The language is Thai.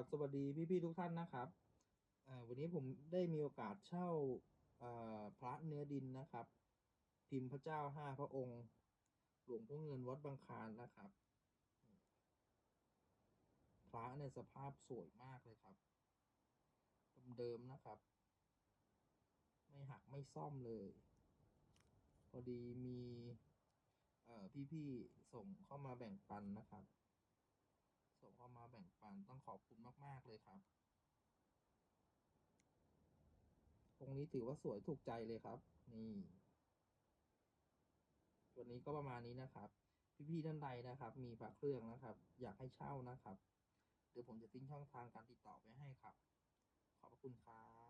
กับสวัสดีพี่ๆทุกท่านนะครับวันนี้ผมได้มีโอกาสเช่าพระเนื้อดินนะครับ พิมพ์พระเจ้าห้าพระองค์ หลวงพ่อเงินวัดบางคานนะครับ พระในสภาพสวยมากเลยครับเดิมๆนะครับ ไม่หักไม่ซ่อมเลย พอดีมีเอ่พี่ๆส่งเข้ามาแบ่งปันนะครับ ส่งเข้ามาแบ่งปันต้องขอบคุณมาก ๆ เลยครับ ต รงนี้ถือว่าสวยถูกใจเลยครับ นี่วันนี้ก็ประมาณนี้นะครับ พี่ๆท่านใดนะครับ มีพระเครื่องนะครับ อยากให้เช่านะครับ เดี๋ยวผมจะทิ้งช่องทางการติดต่อไปให้ครับ ขอบพระคุณครับ